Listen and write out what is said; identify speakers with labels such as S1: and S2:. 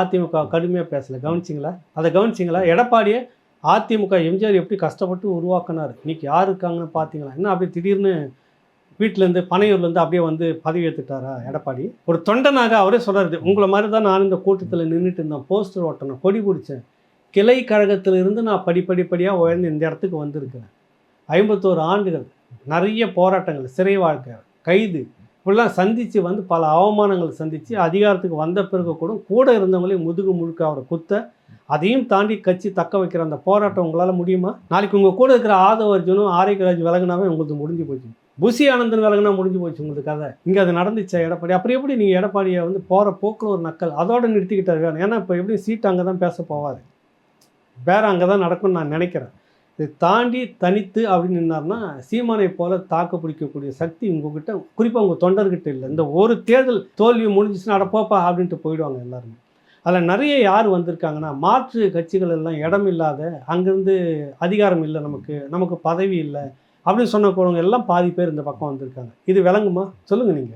S1: அதிமுக கடுமையாக பேசலை. கவனிச்சிங்களா? அதை கவனிச்சிங்களா? எடப்பாடியை அதிமுக எம்ஜிஆர் எப்படி கஷ்டப்பட்டு உருவாக்குனார்? இன்றைக்கி யார் இருக்காங்கன்னு பார்த்தீங்களா என்ன அப்படியே திடீர்னு வீட்டிலேருந்து பனையூர்லேருந்து அப்படியே வந்து பதவி ஏற்றுட்டாரா எடப்பாடி? ஒரு தொண்டனாக அவரே சொல்கிறது உங்களை மாதிரி தான் நான் இந்த கூட்டத்தில் நின்றுட்டு இருந்தேன். போஸ்டர் ஓட்டணும் கொடி பிடிச்சேன். கிளை கழகத்தில் இருந்து நான் படிப்படிப்படியாக உயர்ந்து இந்த இடத்துக்கு வந்திருக்கிறேன். ஐம்பத்தோரு ஆண்டுகள் நிறைய போராட்டங்கள் சிறை வாழ்க்கை கைது இப்படிலாம் சந்தித்து வந்து பல அவமானங்கள் சந்தித்து அதிகாரத்துக்கு வந்த பிறகு கூட கூட இருந்தவங்களே முதுகு முழுக்க அவரை குத்த அதையும் தாண்டி கட்சி தக்க வைக்கிற அந்த போராட்டம் உங்களால் முடியுமா? நாளைக்கு உங்கள் கூட இருக்கிற ஆதவ அர்ஜுனும் ஆரோக்கியராஜ் விலகுனாவே உங்களுக்கு முடிஞ்சு போச்சு. புசி ஆனந்தன் விலகுனா முடிஞ்சு போச்சு உங்களுக்கு கதை. இங்கே அது நடந்துச்சு எடப்பாடி? அப்புறம் எப்படி நீங்கள் எடப்பாடியை வந்து போகிற போக்கில் ஒரு நக்கல்? அதோடு நிறுத்திக்கிட்டார் வேணும். ஏன்னா இப்போ எப்படி சீட் அங்கே தான் பேச போவார். வேறு அங்கே தான் நடக்கும்னு நான் நினைக்கிறேன். இதை தாண்டி தனித்து அப்படின்னு நின்னார்னா சீமானை போல தாக்கு பிடிக்கக்கூடிய சக்தி உங்ககிட்ட குறிப்பாக உங்கள் தொண்டர்கிட்ட இல்லை. இந்த ஒரு தேர்தல் தோல்வி முடிஞ்சிச்சுன்னா அட போப்பா அப்படின்ட்டு போயிடுவாங்க எல்லாருமே. அதில் நிறைய யார் வந்திருக்காங்கன்னா மாற்று கட்சிகள் எல்லாம் இடம் இல்லாத அங்கேருந்து அதிகாரம் இல்லை நமக்கு நமக்கு பதவி இல்லை அப்படின்னு சொன்னவங்க எல்லாம் பாதி பேர் இந்த பக்கம் வந்திருக்காங்க. இது விளங்குமா? சொல்லுங்கள் நீங்கள்